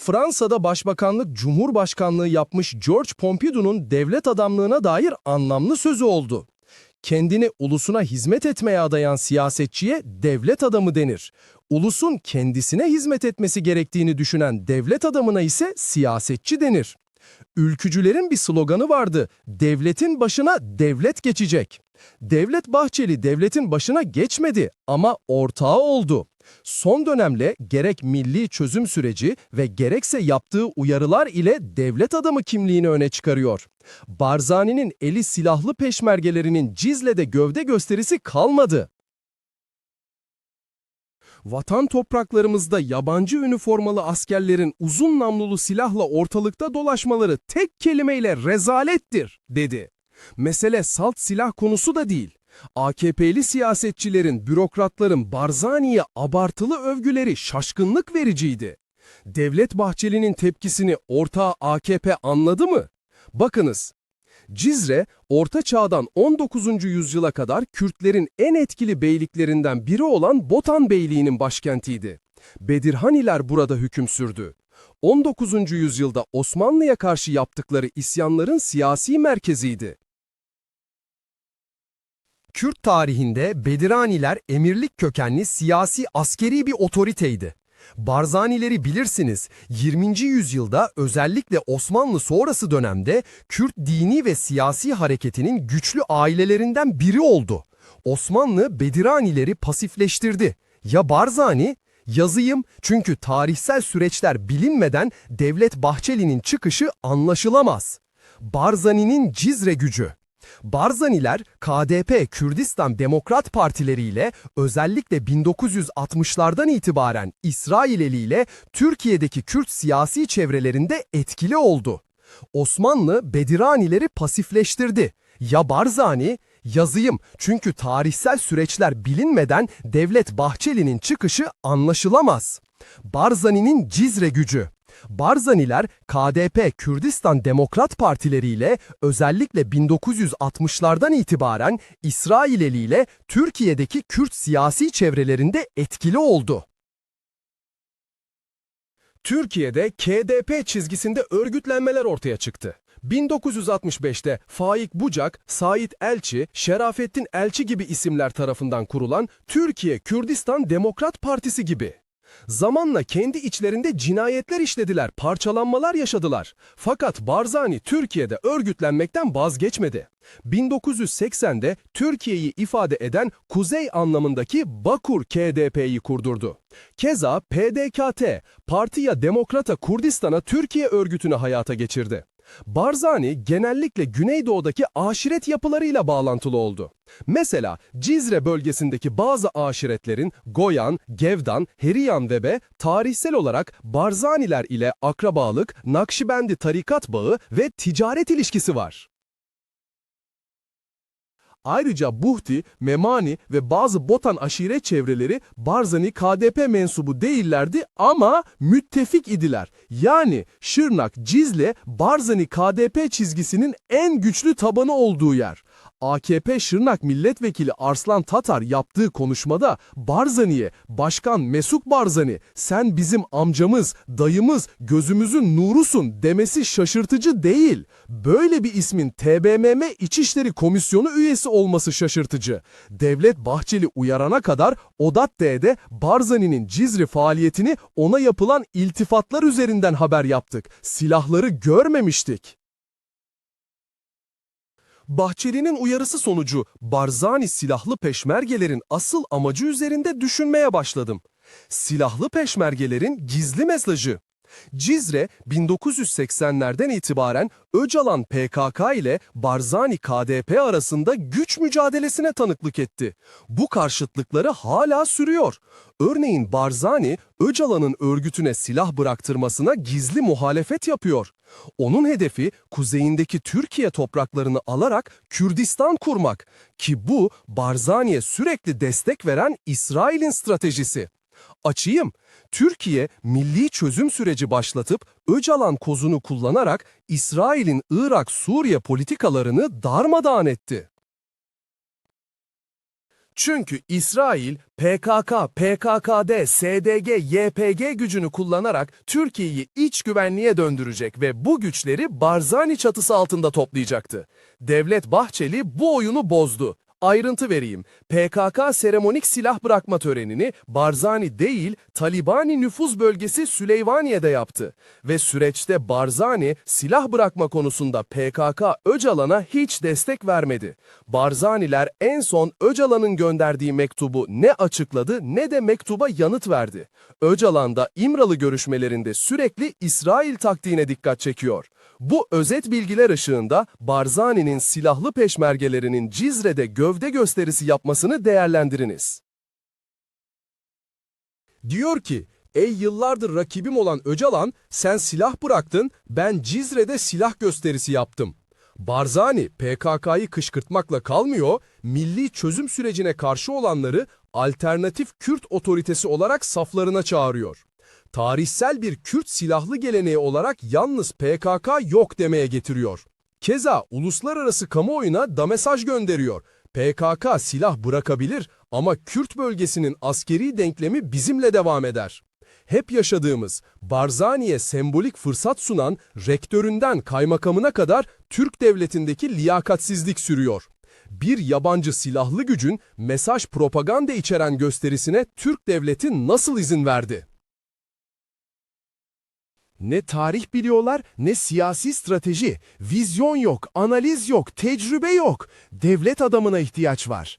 Fransa'da başbakanlık cumhurbaşkanlığı yapmış George Pompidou'nun devlet adamlığına dair anlamlı sözü oldu. Kendini ulusuna hizmet etmeye adayan siyasetçiye devlet adamı denir. Ulusun kendisine hizmet etmesi gerektiğini düşünen devlet adamına ise siyasetçi denir. Ülkücülerin bir sloganı vardı. Devletin başına devlet geçecek. Devlet Bahçeli devletin başına geçmedi ama ortağı oldu. Son dönemle gerek milli çözüm süreci ve gerekse yaptığı uyarılar ile devlet adamı kimliğini öne çıkarıyor. Barzani'nin eli silahlı peşmergelerinin Cizle'de gövde gösterisi kalmadı. Vatan topraklarımızda yabancı üniformalı askerlerin uzun namlulu silahla ortalıkta dolaşmaları tek kelimeyle rezalettir, dedi. Mesele salt silah konusu da değil. AKP'li siyasetçilerin, bürokratların Barzani'ye abartılı övgüleri şaşkınlık vericiydi. Devlet Bahçeli'nin tepkisini ortağı AKP anladı mı? Bakınız, Cizre, Orta Çağ'dan 19. yüzyıla kadar Kürtlerin en etkili beyliklerinden biri olan Botan Beyliği'nin başkentiydi. Bedirhaniler burada hüküm sürdü. 19. yüzyılda Osmanlı'ya karşı yaptıkları isyanların siyasi merkeziydi. Kürt tarihinde Bediraniler emirlik kökenli siyasi askeri bir otoriteydi. Barzanileri bilirsiniz 20. yüzyılda özellikle Osmanlı sonrası dönemde Kürt dini ve siyasi hareketinin güçlü ailelerinden biri oldu. Osmanlı Bediranileri pasifleştirdi. Ya Barzani? Yazayım çünkü tarihsel süreçler bilinmeden Devlet Bahçeli'nin çıkışı anlaşılamaz. Barzani'nin Cizre gücü. Barzaniler, KDP, Kürdistan Demokrat Partileri ile özellikle 1960'lardan itibaren İsrail eliyle Türkiye'deki Kürt siyasi çevrelerinde etkili oldu. Osmanlı Bediranileri pasifleştirdi. Ya Barzani, yazayım çünkü tarihsel süreçler bilinmeden Devlet Bahçeli'nin çıkışı anlaşılamaz. Barzani'nin Cizre gücü. Barzaniler KDP Kürdistan Demokrat Partileri ile özellikle 1960'lardan itibaren İsrail eliyle Türkiye'deki Kürt siyasi çevrelerinde etkili oldu. Türkiye'de KDP çizgisinde örgütlenmeler ortaya çıktı. 1965'te Faik Bucak, Sait Elçi, Şerafettin Elçi gibi isimler tarafından kurulan Türkiye Kürdistan Demokrat Partisi gibi. Zamanla kendi içlerinde cinayetler işlediler, parçalanmalar yaşadılar. Fakat Barzani Türkiye'de örgütlenmekten vazgeçmedi. 1980'de Türkiye'yi ifade eden kuzey anlamındaki Bakur KDP'yi kurdurdu. Keza PDKT, Partiya Demokrata Kurdistan'a Türkiye örgütünü hayata geçirdi. Barzani genellikle Güneydoğu'daki aşiret yapılarıyla bağlantılı oldu. Mesela Cizre bölgesindeki bazı aşiretlerin Goyan, Gevdan, Heriyan ve Be tarihsel olarak Barzaniler ile akrabalık, Nakşibendi tarikat bağı ve ticaret ilişkisi var. Ayrıca Buhti, Memani ve bazı Botan aşiret çevreleri Barzani KDP mensubu değillerdi ama müttefik idiler. Yani Şırnak, Cizle, Barzani KDP çizgisinin en güçlü tabanı olduğu yer. AKP Şırnak Milletvekili Arslan Tatar yaptığı konuşmada Barzani'ye Başkan Mesuk Barzani sen bizim amcamız, dayımız, gözümüzün nurusun demesi şaşırtıcı değil. Böyle bir ismin TBMM İçişleri Komisyonu üyesi olması şaşırtıcı. Devlet Bahçeli uyarana kadar Odat-D'de Barzani'nin Cizri faaliyetini ona yapılan iltifatlar üzerinden haber yaptık. Silahları görmemiştik. Bahçeli'nin uyarısı sonucu Barzani silahlı peşmergelerin asıl amacı üzerinde düşünmeye başladım. Silahlı peşmergelerin gizli mesajı. Cizre 1980'lerden itibaren Öcalan PKK ile Barzani KDP arasında güç mücadelesine tanıklık etti. Bu karşıtlıkları hala sürüyor. Örneğin Barzani, Öcalan'ın örgütüne silah bıraktırmasına gizli muhalefet yapıyor. Onun hedefi kuzeyindeki Türkiye topraklarını alarak Kürdistan kurmak ki bu Barzani'ye sürekli destek veren İsrail'in stratejisi. Açayım. Türkiye milli çözüm süreci başlatıp Öcalan kozunu kullanarak İsrail'in Irak-Suriye politikalarını darmadağın etti. Çünkü İsrail PKK, PKK'de, SDG, YPG gücünü kullanarak Türkiye'yi iç güvenliğe döndürecek ve bu güçleri Barzani çatısı altında toplayacaktı. Devlet Bahçeli bu oyunu bozdu. Ayrıntı vereyim. PKK seremonik silah bırakma törenini Barzani değil, Talibani nüfuz bölgesi Süleyvaniye'de yaptı. Ve süreçte Barzani silah bırakma konusunda PKK Öcalan'a hiç destek vermedi. Barzaniler en son Öcalan'ın gönderdiği mektubu ne açıkladı ne de mektuba yanıt verdi. Öcalan da İmralı görüşmelerinde sürekli İsrail taktiğine dikkat çekiyor. Bu özet bilgiler ışığında Barzani'nin silahlı peşmergelerinin Cizre'de gövde gösterisi yapmasını değerlendiriniz. Diyor ki, ey yıllardır rakibim olan Öcalan, sen silah bıraktın, ben Cizre'de silah gösterisi yaptım. Barzani, PKK'yı kışkırtmakla kalmıyor, milli çözüm sürecine karşı olanları alternatif Kürt otoritesi olarak saflarına çağırıyor. Tarihsel bir Kürt silahlı geleneği olarak yalnız PKK yok demeye getiriyor. Keza uluslararası kamuoyuna da mesaj gönderiyor. PKK silah bırakabilir ama Kürt bölgesinin askeri denklemi bizimle devam eder. Hep yaşadığımız, Barzani'ye sembolik fırsat sunan rektöründen kaymakamına kadar Türk devletindeki liyakatsizlik sürüyor. Bir yabancı silahlı gücün mesaj propaganda içeren gösterisine Türk devleti nasıl izin verdi? Ne tarih biliyorlar ne siyasi strateji. Vizyon yok, analiz yok, tecrübe yok. Devlet adamına ihtiyaç var.